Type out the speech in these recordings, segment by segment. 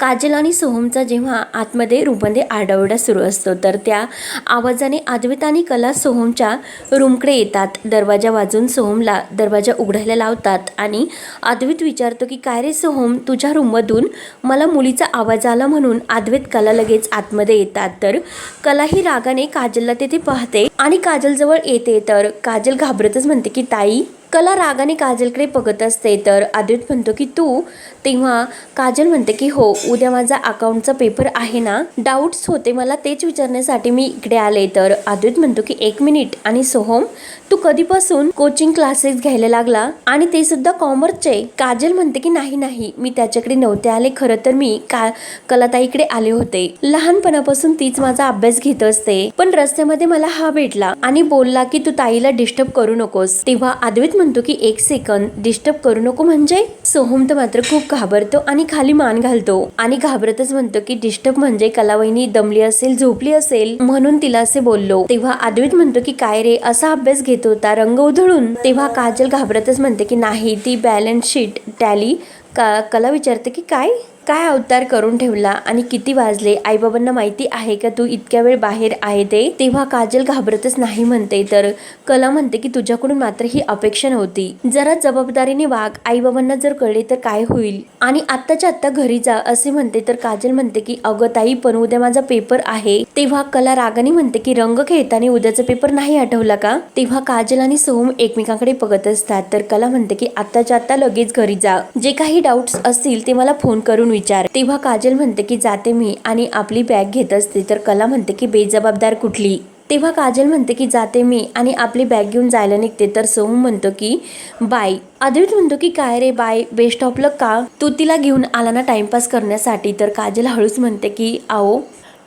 काजल आणि सोहमचा जेव्हा आतमध्ये रूममध्ये आरडाओरडा सुरू असतो तर त्या आवाजाने अद्वैत आणि कला सोहमच्या रूमकडे येतात. दरवाजा वाजून सोहमला दरवाजा उघडायला लावतात आणि अद्वित विचारतो की काय रे सोहम तुझ्या रूममधून मला मुलीचा आवाज आला म्हणून अद्वैत कला लगेच आतमध्ये येतात. तर कला ही रागाने काजलला तेथे पाहते आणि काजलजवळ येते. तर काजल घाबरतच म्हणते की ताई कला रागाने काजलकडे बघत असते. तर अद्वैत म्हणतो की तू? तेव्हा काजल म्हणते की हो उद्या माझा अकाउंटचा पेपर आहे ना डाऊट्स होते मला तेच विचारण्यासाठी मी इकडे आले. तर अद्वैत म्हणतो की एक मिनिट आणि सोहम तू कधीपासून कोचिंग क्लासेस घ्यायला लागला? आणि ते सुद्धा कॉमर्सचे काजल म्हणते की नाही नाही मी त्याच्याकडे नव्हते आले. खरं तर मी का कलाताईकडे आले होते. लहानपणापासून तीच माझा अभ्यास घेत असते. पण रस्त्यामध्ये मला हा भेटला आणि बोलला की तू ताईला डिस्टर्ब करू नकोस. तेव्हा अद्वैत म्हणतो की एक सेकंद डिस्टर्ब करू नको म्हणजे? सोहम तर मात्र खूप घाबरतो आणि खाली मान घालतो. आणि घाबरतच म्हणतो की डिस्टर्ब म्हणजे कलावहिनी दमली असेल झोपली असेल म्हणून तिला असे बोललो. तेव्हा अद्वित म्हणतो की काय रे असा अभ्यास घेत होता रंग उधळून? तेव्हा काजल घाबरतच म्हणते की नाही ती बॅलन्स शीट टॅली का कला विचारते की काय? काय अवतार करून ठेवला आणि किती वाजले? आईबाबांना माहिती आहे का तू इतक्या वेळ बाहेर आहे ते? तेव्हा काजल घाबरतच नाही म्हणते तर कला म्हणते की तुझ्याकडून मात्र ही अपेक्षा नव्हती. जरा जबाबदारीने वाघ आईबाबांना जर कळले तर काय होईल? आणि आत्ताच्या आत्ता घरी जा असे म्हणते तर काजल म्हणते की अगं ताई पण उद्या माझा पेपर आहे. तेव्हा कला रागाने म्हणते की रंग खेळताना उद्याचा पेपर नाही आठवला का? तेव्हा काजल आणि सोहम एकमेकांकडे बघत असतात तर कला म्हणते की आत्ताच्या आत्ता लगेच घरी जा. जे काही डाऊट्स असतील ते मला फोन करून विचार. तेव्हा काजल म्हणते की जाते मी आणि आपली बॅग घेत असते. तर कला म्हणते की बेजबाबदार कुठली? तेव्हा काजल म्हणते की जाते मी आणि आपली बॅग घेऊन जायला निघते. तर सोहम म्हणतो की बाय अद्वैत म्हणतो की काय रे बाय बेस्ट ऑफ लक का? तू तिला घेऊन आला ना टाइमपास करण्यासाठी. तर काजल हळूच म्हणते की आओ.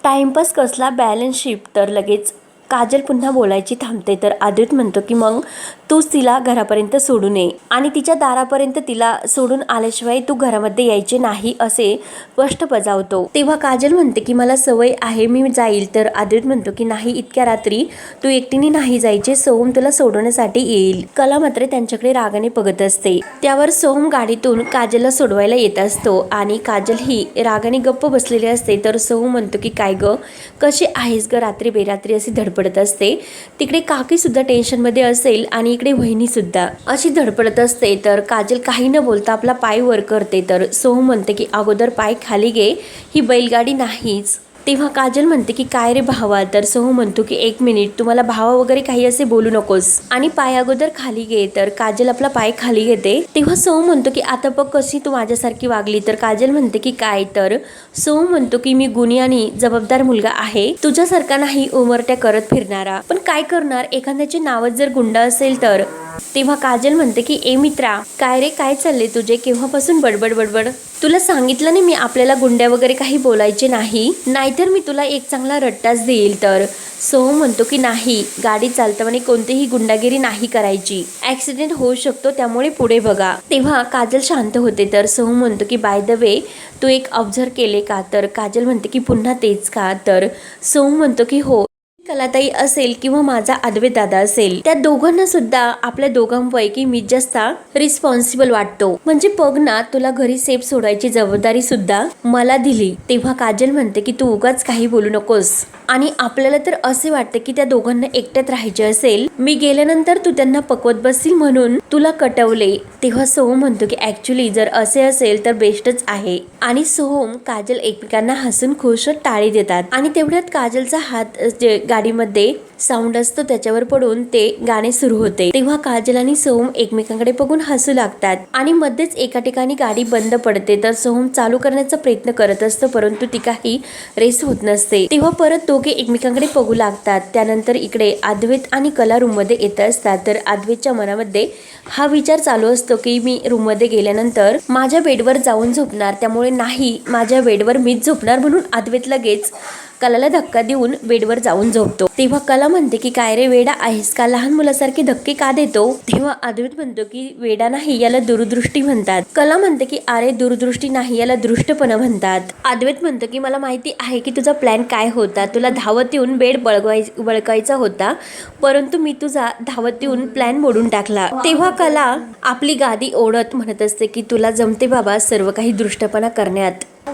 टाइमपास कसला? बॅलन्स शिफ्ट तर लगेच काजल पुन्हा बोलायची थांबते. तर अद्वैत म्हणतो की मग तूच तिला घरापर्यंत सोडू नये. आणि तिच्या दारापर्यंत तिला सोडून आल्याशिवाय तू घरामध्ये यायचे नाही असे स्पष्ट बजावतो. तेव्हा काजल म्हणते की मला सवय आहे मी जाईल. तर आदित म्हणतो की नाही इतक्या रात्री तू एकटीने नाही जायचे सोहम तुला सोडवण्यासाठी येईल. कला मात्र त्यांच्याकडे रागाने बघत असते. त्यावर सोहम गाडीतून काजलला सोडवायला येत असतो आणि काजल ही रागाने गप्प बसलेली असते. तर सोहम म्हणतो की काय ग? कशी आहेस ग? रात्री बेरात्री अशी धडपडत असते. तिकडे काकी सुद्धा टेन्शनमध्ये असेल आणि इकडे वहिनीसुद्धा. अशी धडपडत असते तर काजल काही न बोलता आपला पाय वर करते. तर सोहम म्हणते की अगोदर पाय खाली घे. ही बैलगाडी नाहीच. तेव्हा काजल म्हणते की काय रे भावा तर सोहम म्हणतो की एक मिनिट तुम्हाला भावा वगैरे काही असे बोलू नकोस. आणि पाय अगोदर खाली घे तर काजल आपला पाय खाली घेते. तेव्हा सोहम म्हणतो की आता बघ कशी तू माझ्यासारखी वागली. तर काजल म्हणते की काय तर? सोहम म्हणतो की मी गुणी आणि जबाबदार मुलगा आहे. तुझ्यासारखा नाही उमरट्या करत फिरणारा. पण काय करणार? एखाद्याचे नावच जर गुंड असेल तर. तेव्हा काजल म्हणते की ए मित्रा काय रे काय चालले तुझे? केव्हापासून बडबड बडबड? तुला सांगितलं नाही मी आपल्याला गुंड्या वगैरे काही बोलायचे नाही. नाहीतर मी तुला एक चांगला रट्टाच देईल तर. सोहम म्हणतो की नाही गाडी चालताना कोणतीही गुंडागिरी नाही करायची. ऍक्सिडेंट होऊ शकतो त्यामुळे पुढे बघा. तेव्हा काजल शांत होते तर सोहम म्हणतो की बाय द वे तू एक ऑब्झर्व केले का? तर काजल म्हणते की पुन्हा तेच का? तर सोहम म्हणतो की हो कलाताई असेल किंवा माझा आदवे दादा असेल त्या दोघांना सुद्धा आपल्या दोघांपैकी मी जास्त रिस्पॉन्सिबल वाटतो. म्हणजे बघ ना तुला घरी सेफ सोडायची जबाबदारी सुद्धा मला दिली. तेव्हा काजल म्हणते की तू उगाच काही बोलू नकोस. आणि आपल्याला तर असे वाटते की त्या दोघांना एकट्यात राहायचे असेल. मी गेल्यानंतर तू त्यांना पकवत बसशील म्हणून तुला कटवले. तेव्हा सोहम म्हणतो की ऍक्च्युली जर असे असेल तर बेस्टच आहे. आणि सोहम काजल एकमेकांना हसून खुश टाळी देतात. आणि तेवढ्यात काजलचा हात जे गाडीमध्ये साऊंड असतो त्याच्यावर पडून ते गाणे सुरू होते. तेव्हा काजल आणि सोहम एकमेकांकडे बघून हसू लागतात आणि मध्येच एका ठिकाणी गाडी बंद पडते. तर सोहम चालू करण्याचा प्रयत्न करत असतो परंतु ती काही रेस होत नसते. तेव्हा परत दोघे एकमेकांकडे बघू लागतात. त्यानंतर इकडे अद्वैत आणि कला रूममध्ये येत असतात. तर अद्वैतच्या मनामध्ये हा विचार चालू असतो की मी रूममध्ये गेल्यानंतर माझ्या बेडवर जाऊन झोपणार. त्यामुळे नाही माझ्या बेडवर मीच झोपणार म्हणून अद्वैत लगेच कलाला धक्का देऊन बेडवर जाऊन झोपतो. तेव्हा कला म्हणते की काय रे वेडा आहेस? का लहान मुलासारखे धक्के का देतो? तेव्हा अद्वैत म्हणतो की वेडा नाही याला दूरदृष्टी म्हणतात. कला म्हणते की अरे दूरदृष्टी नाही याला दृष्टपणा म्हणतात. अद्वैत म्हणतो की मला माहिती आहे की तुझा प्लॅन काय होता? तुला धावत येऊन बेड बळगवाय बळकायचा होता परंतु मी तुझा धावत येऊन प्लॅन मोडून टाकला. तेव्हा कला आपली गादी ओढत म्हणत असते की तुला जमते बाबा सर्व काही दृष्टपणा करण्यात.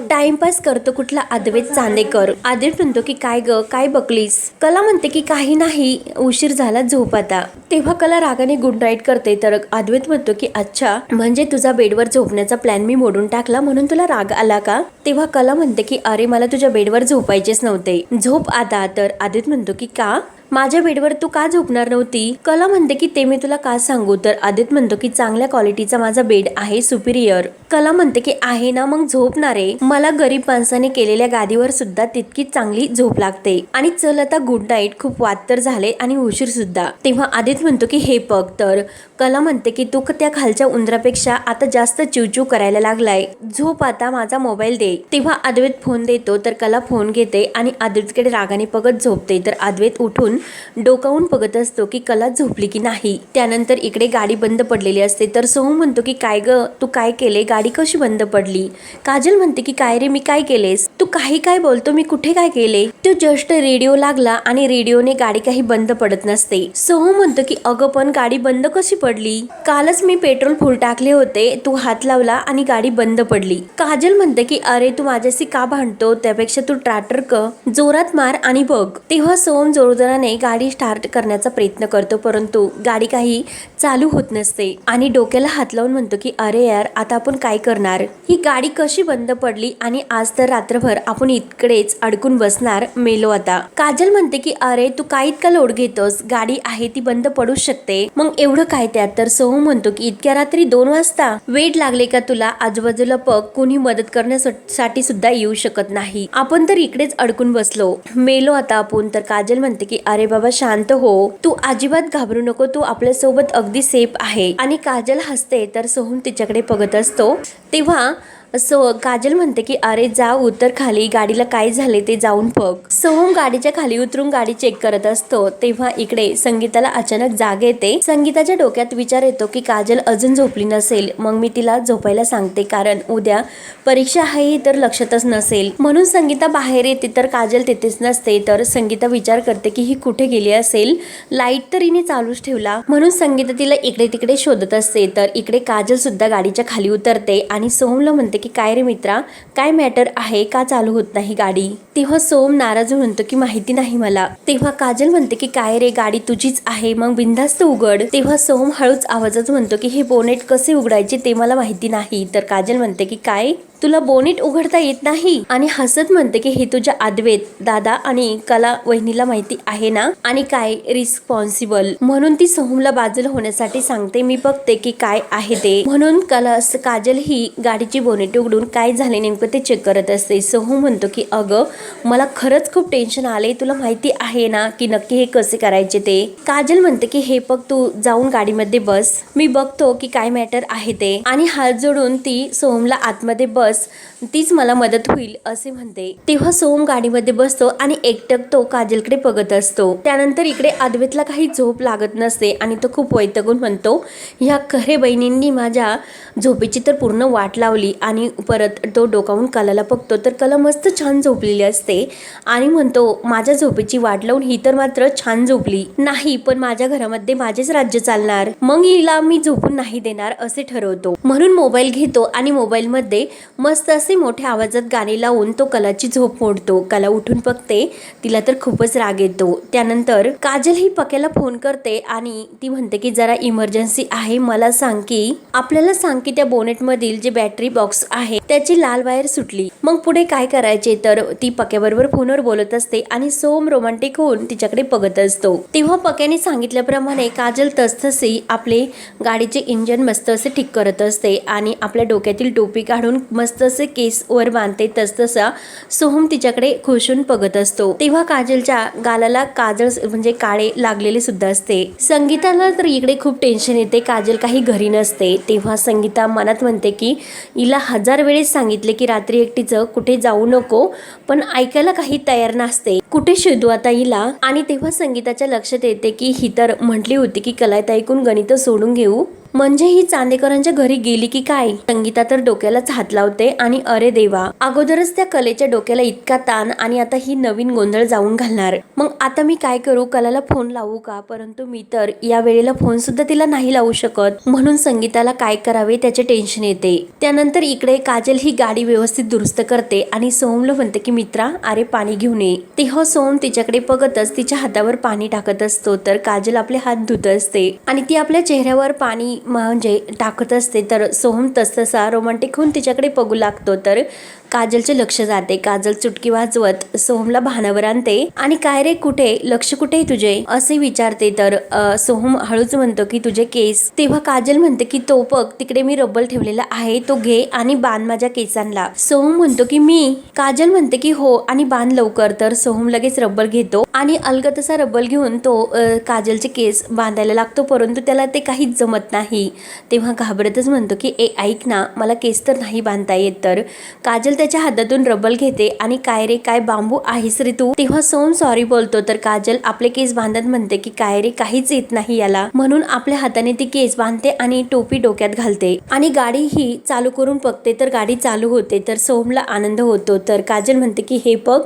टाइमपास करतो कुठला अद्वैत चांदेकर. आदित म्हणतो की काय ग काय बकलीस? कला म्हणते की काही नाही उशीर झाला झोप आता. तेव्हा कला रागाने गुड नाईट करते. तर अद्वैत म्हणतो की अच्छा म्हणजे तुझा बेडवर झोपण्याचा प्लॅन मी मोडून टाकला म्हणून तुला राग आला का? तेव्हा कला म्हणते की अरे मला तुझ्या बेडवर झोपायचेच नव्हते. झोप आता. तर आदित म्हणतो की का? माझ्या बेडवर तू का झोपणार नव्हती? कला म्हणते की ते मी तुला का सांगू? तर आदित म्हणतो की चांगल्या क्वालिटीचा माझा बेड आहे सुपिरियर कला म्हणते की आहे ना मग झोपणार. आहे मला गरीब माणसाने केलेल्या गादीवर सुद्धा तितकीच चांगली झोप लागते. आणि चल आता गुड नाईट खूप वाद तर झाले आणि उशीर सुद्धा. तेव्हा आदित म्हणतो की हे पग तर. कला म्हणते की तू त्या खालच्या उंदरापेक्षा आता जास्त चिवचिव करायला लागलाय. झोप आता माझा मोबाईल दे. तेव्हा अद्वैत फोन देतो तर कला फोन घेते आणि अद्वैतकडे रागाने पगत झोपते. तर अद्वैत उठून डोकावून बघत असतो की कला झोपली की नाही. त्यानंतर इकडे गाडी बंद पडलेली असते. तर सोहम म्हणतो की काय ग? तू काय केले? गाडी कशी बंद पडली? काजल म्हणते की काय रे? मी काय केलेस? तू काही काय बोलतो? मी कुठे काय केले? तो जस्ट रेडिओ लागला आणि रेडिओने गाडी काही बंद पडत नसते. सोहम म्हणतो की अगं पण गाडी बंद कशी पडली? कालच मी पेट्रोल फुल टाकले होते. तू हात लावला आणि गाडी बंद पडली. काजल म्हणते की अरे तू माझ्याशी का भांडतो? त्यापेक्षा तू ट्रॅक्टर क जोरात मार आणि बघ. तेव्हा सोहम जोरजोराने गाडी स्टार्ट करण्याचा प्रयत्न करतो परंतु गाडी काही चालू होत नसते आणि डोक्याला हात लावून म्हणतो की अरे यार आता आपण काय करणार? ही गाडी कशी बंद पडली आणि आज तर रात्रभर आपण इतकडेच अडकून बसणार मेलो आता. काजल म्हणते की अरे तू काय इतका लोड घेतोस? गाडी आहे ती बंद पडू शकते. मग एवढं काय त्यात? तर सोहम म्हणतो की इतक्या रात्री दोन वाजता? वेट लागले का तुला? आजूबाजूला पग कोणी मदत करण्यासाठी सुद्धा येऊ शकत नाही. आपण तर इकडेच अडकून बसलो. मेलो आता आपण. तर काजल म्हणते की अरे बाबा शांत हो. तू अजिबात घाबरू नको. तू आपल्यासोबत अगदी सेफ आहे. आणि काजल हसते तर सोहम तिच्याकडे बघत असतो. तेव्हा सो काजल म्हणते की अरे जा उतर खाली गाडीला काय झाले ते जाऊन बघ. सोहम गाडीच्या खाली उतरून गाडी चेक करत असतो. तेव्हा इकडे संगीताला अचानक जाग येते. संगीताच्या डोक्यात विचार येतो की काजल अजून झोपली नसेल. मग मी तिला झोपायला सांगते कारण उद्या परीक्षा आहे तर लक्षातच नसेल. म्हणून संगीता बाहेर येते तर काजल तिथेच नसते. तर संगीता विचार करते की ही कुठे गेली असेल? लाइट तर हिने चालूच ठेवला. म्हणून संगीता तिला इकडे तिकडे शोधत असते. तर इकडे काजल सुद्धा गाडीच्या खाली उतरते आणि सोहमला म्हणते की काय रे मित्रा काय मॅटर आहे? का चालू होत नाही गाडी? तेव्हा सोम नाराज म्हणतो की माहिती नाही मला. तेव्हा काजल म्हणते की काय रे गाडी तुझीच आहे मग बिंदास्त उघड. तेव्हा सोम हळूच आवाजात म्हणतो की हे बोनेट कसे उघडायचे ते मला माहिती नाही. तर काजल म्हणते की काय? तुला बोनेट उघडता येत नाही? आणि हसत म्हणते की हे तुझ्या आदवेत दादा आणि कला वहिनीला माहिती आहे ना? आणि काय रिस्पॉन्सिबल म्हणून ती सोहमला बाजूला होण्यासाठी सांगते मी बघते की काय आहे ते. म्हणून कला काजल ही गाडीची बोनेट उघडून काय झाले नेमकं ते चेक करत असते. सोहम म्हणतो की अगं मला खरंच खूप टेन्शन आले तुला माहिती आहे ना की नक्की हे कसे करायचे ते? काजल म्हणते की हे बघ तू जाऊन गाडीमध्ये बस. मी बघतो की काय मॅटर आहे ते. आणि हात जोडून ती सोहमला आतमध्ये बस. तीच मला मदत होईल असे म्हणते. तेव्हा सोम गाडीमध्ये बसतो आणि एकटक तो काजलकडे बघत असतो. त्यानंतर इकडे अद्वैतला काही झोप लागत नसते आणि तो खूप वैतगून म्हणतो ह्या खरे बहिणींनी माझ्या झोपेची तर पूर्ण वाट लावली आणि परत तो डोकावून कलाला बघतो तर कला मस्त छान झोपलेली असते आणि म्हणतो माझ्या झोपेची वाट लावून ही तर मात्र छान झोपली. नाही पण माझ्या घरामध्ये माझेच राज्य चालणार. मग हिला मी झोपून नाही देणार असे ठरवतो. म्हणून मोबाईल घेतो आणि मोबाईलमध्ये मस्त असे मोठ्या आवाजात गाणे लावून तो कलाची झोप मोडतो. कला उठून बघते तिला तर खूपच राग येतो. त्यानंतर काजल ही पक्याला फोन करते आणि ती म्हणते की जरा इमर्जन्सी आहे मला सांग की आपल्याला सांग की त्या बोनेटमधील जे बॅटरी बॉक्स आहे त्याची लाल वायर सुटली. मग पुढे काय करायचे? तर ती पक्याबरोबर फोनवर बोलत असते आणि सोम रोमांटिक होऊन तिच्याकडे बघत असतो. तेव्हा पक्याने सांगितल्याप्रमाणे काजल तसतसे आपले गाडीचे इंजन मस्त असे ठीक करत असते आणि आपल्या डोक्यातील टोपी काढून मस्त असे केस वर बांधते तसतसा सोहम तिच्याकडे खुशून बघत असतो. तेव्हा काजलच्या गालाला काजळ म्हणजे काळे लागलेले सुद्धा असते. संगीताला तर इकडे खूप टेन्शन येते काजल काही घरी नसते. तेव्हा संगीता मनात म्हणते की हिला हजार वेळेस सांगितले की रात्री एकटीचं कुठे जाऊ नको पण ऐकायला काही तयार नसते. कुठे शोधू आता हिला? आणि तेव्हा संगीताच्या लक्षात येते की ही तर म्हटली होती की कलायत ऐकून गणित सोडून घेऊ. म्हणजे ही चांदेकरांच्या घरी गेली की काय? संगीता तर डोक्यालाच हात लावते आणि अरे देवा अगोदरच त्या कलेच्या डोक्याला इतका ताण आणि आता ही नवीन गोंधळ जाऊन घालणार. मग आता मी काय करू? कलाला फोन लावू का? परंतु मी तर या वेळेला फोन सुद्धा तिला नाही लावू शकत. म्हणून संगीताला काय करावे त्याचे टेन्शन येते. त्यानंतर इकडे काजल ही गाडी व्यवस्थित दुरुस्त करते आणि सोहमला म्हणते की मित्रा अरे पाणी घेऊन ये. तेव्हा सोहम तिच्याकडे बघतच तिच्या हातावर पाणी टाकत असतो तर काजल आपले हात धुत असते आणि ती आपल्या चेहऱ्यावर पाणी म्हणजे टाकत असते तर सोहम तसतसा रोमांटिक होऊन तिच्याकडे बघू लागतो. तर काजलचे लक्ष जाते. काजल चुटकी वाजवत सोहमला भानावर आणते. आणि काय रे कुठे? लक्ष कुठे आहे तुझे? असे विचारते तर सोहम हळूच म्हणतो की तुझे केस. तेव्हा काजल म्हणते की तो बघ तिकडे मी रब्बल ठेवलेला आहे तो घे आणि बांध माझ्या केसांना सोहम म्हणतो की मी? काजल म्हणते की हो आणि बांध लवकर. तर सोहम लगेच रब्बल घेतो आणि अलगतसा रब्बल घेऊन तो काजलचे केस बांधायला लागतो. परंतु त्याला ते काहीच जमत नाही. तेव्हा घाबरतच म्हणतो की ए ऐक ना मला केस तर नाही बांधता येत तर. काजल त्याच्या हातातून रबल घेते आणि काय रे काय बांबू आहेस रे तू? तेव्हा सोम सॉरी बोलतो तर काजल आपले केस बांधत म्हणते की काय रे काहीच येत नाही याला. म्हणून आपल्या हाताने ती केस बांधते आणि टोपी डोक्यात घालते. आणि गाडी ही चालू करून बघते तर गाडी चालू होते तर सोमला आनंद होतो. तर काजल म्हणते की हे बघ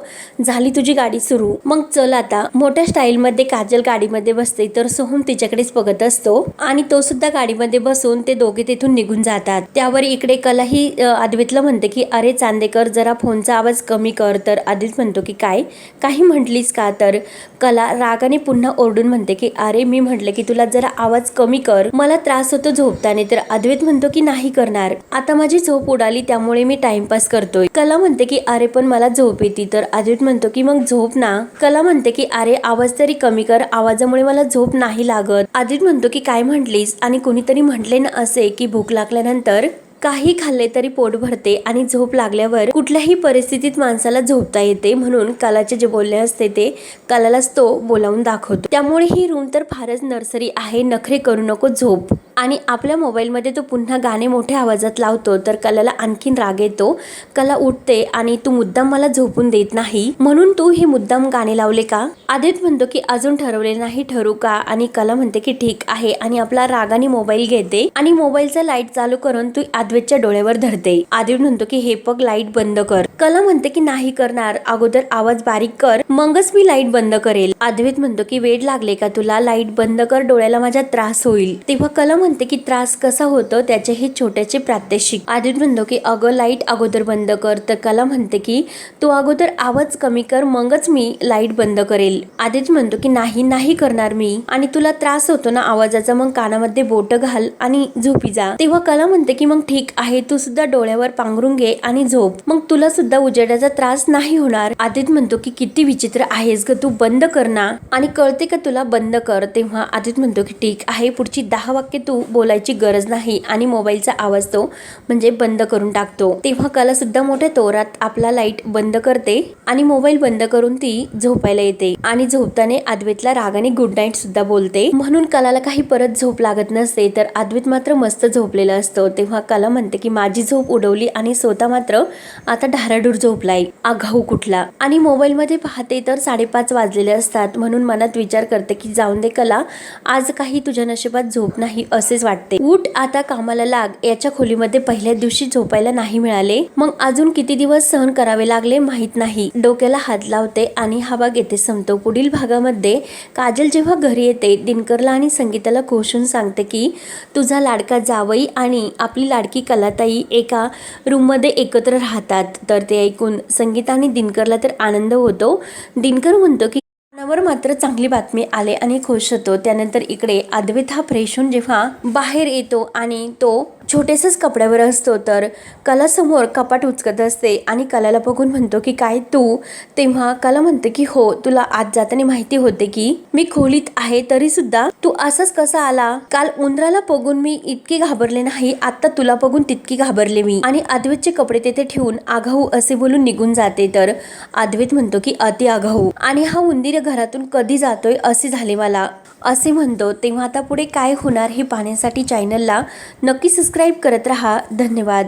झाली तुझी गाडी सुरू. मग चल आता. मोठ्या स्टाईल मध्ये काजल गाडीमध्ये बसते तर सोहम तिच्याकडेच बघत असतो. आणि तो सुद्धा गाडीमध्ये बसून ते दोघे तिथून निघून जातात. त्यावर इकडे कला ही अद्वैतला म्हणते की अरे चांदे कर जरा फोनचा आवाज कमी कर. तर आधीच म्हणतो की काय? काही म्हटलीस का? तर कला रागाने पुन्हा ओरडून म्हणते की अरे मी म्हटलं की तुला जरा आवाज कमी कर. मला त्रास होतो झोपताना. तर अद्वैत म्हणतो की नाही करणार. आता माझी झोप उडाली त्यामुळे मी टाइमपास करतोय. कला म्हणते की अरे पण मला झोप येते. तर अद्वैत म्हणतो की मग झोप ना. कला म्हणते की अरे आवाज तरी कमी कर. आवाजामुळे मला झोप नाही लागत. आदित म्हणतो की काय म्हटलीस? आणि कोणीतरी म्हटले ना असे की भूक लागल्यानंतर काही खाल्ले तरी पोट भरते आणि झोप लागल्यावर कुठल्याही परिस्थितीत माणसाला झोपता येते म्हणून कलाचे जे बोलणे असते ते कलालाच तो बोलावून दाखवतो. त्यामुळे ही रूम तर फारच नर्सरी आहे नखरे करू नको झोप. आणि आपल्या मोबाईलमध्ये तो पुन्हा गाणे मोठ्या आवाजात लावतो तर कलाला आणखीन राग येतो. कला उठते आणि तू मुद्दाम मला झोपून देत नाही? म्हणून तू हे मुद्दाम गाणे लावले का? आदित म्हणतो की अजून ठरवले नाही ठरू का? आणि कला म्हणते की ठीक आहे. आणि आपला रागाने मोबाईल घेते आणि मोबाईलचा लाइट चालू करून तू आद्वेतच्या डोळ्यावर धरते. आदित म्हणतो की हे पग लाइट बंद कर. कला म्हणते की नाही करणार. अगोदर आवाज बारीक कर. मगच मी लाइट बंद करेल. अद्वैत म्हणतो की वेळ लागले का तुला? लाइट बंद कर. डोळ्याला माझ्या त्रास होईल. तेव्हा कला म्हणते की त्रास कसा होतो? त्याचे हे छोट्याचे प्रात्यक्षिक. अद्वैत म्हणतो की अगं लाइट अगोदर बंद कर. तर कला म्हणते की तू अगोदर आवाज कमी कर. मगच मी लाइट बंद करेल. आदित म्हणतो की नाही नाही करणार मी. आणि तुला त्रास होतो ना आवाजाचा मग कानामध्ये बोट घाल आणि झोपी जा. तेव्हा कला म्हणते की मग ठीक ठीक आहे तू सुद्धा डोळ्यावर पांघरून घे आणि झोप. मग तुला सुद्धा उजेडाचा त्रास नाही होणार. आदित म्हणतो की किती विचित्र आहेस ग तू बंद कर ना. आणि कळते का तुला बंद कर? तेव्हा आदित म्हणतो की ठीक आहे पुढची दहा वाक्य तू बोलायची गरज नाही. आणि मोबाईलचा आवाज तो म्हणजे बंद करून टाकतो. तेव्हा कला सुद्धा मोठ्या तोरात आपला लाइट बंद करते आणि मोबाईल बंद करून ती झोपायला येते. आणि झोपताना अद्वैतला रागाने गुड नाईट सुद्धा बोलते. म्हणून कलाला काही परत झोप लागत नसते तर अद्वैत मात्र मस्त झोपलेला असतो. तेव्हा कला म्हणते की माझी झोप उडवली आणि स्वतः मात्र आता ढाराडूर झोपलाय. आघाऊ कुठला? आणि मोबाईलमध्ये पाहते तर साडेपाच वाजलेले असतात म्हणून मनात विचार करते की जाऊन दे कला आज काही तुझ्या नशिबात झोप नाही असेच वाटते. उठ आता कामाला लाग. याच्या खोलीमध्ये पहिल्या दिवशी झोपायला नाही मिळाले. मग अजून किती दिवस सहन करावे लागले माहीत नाही. डोक्याला हात लावते आणि हा भाग येथे संपतो. पुढील भागामध्ये काजल जेव्हा घरी येते दिनकरला आणि संगीताला घोषून सांगते की तुझा लाडका जावई आणि आपली लाडकी कलाताई एका रूममध्ये एकत्र राहतात. तर ते ऐकून संगीता आणि दिनकरला तर आनंद होतो. दिनकर म्हणतो की कानावर मात्र चांगली बातमी आले आणि खुश होतो. त्यानंतर इकडे अद्वैत हा फ्रेश होऊन जेव्हा बाहेर येतो आणि तो छोटेसच कपड्यावर असतो तर कला समोर कपाट उचकत असते आणि कलाला बघून म्हणतो की काय तू? तेव्हा कला म्हणते की हो तुला आज जाताना माहिती होते की मी खोलीत आहे तरी सुद्धा तू असाच कसा आला? काल उंदराला बघून मी इतकी घाबरले नाही आता तुला बघून तितकी घाबरले मी. आणि अद्वैतचे कपडे तेथे ठेवून आघाऊ असे बोलून निघून जाते तर अद्वैत म्हणतो की अति आघाऊ. आणि हा उंदीर घरातून कधी जातोय असे झाले मला. असे म्हणतो तेव्हा आता पुढे काय होणार हे पाहण्यासाठी चॅनलला नक्की सबस्क्राईब करत रहा. धन्यवाद.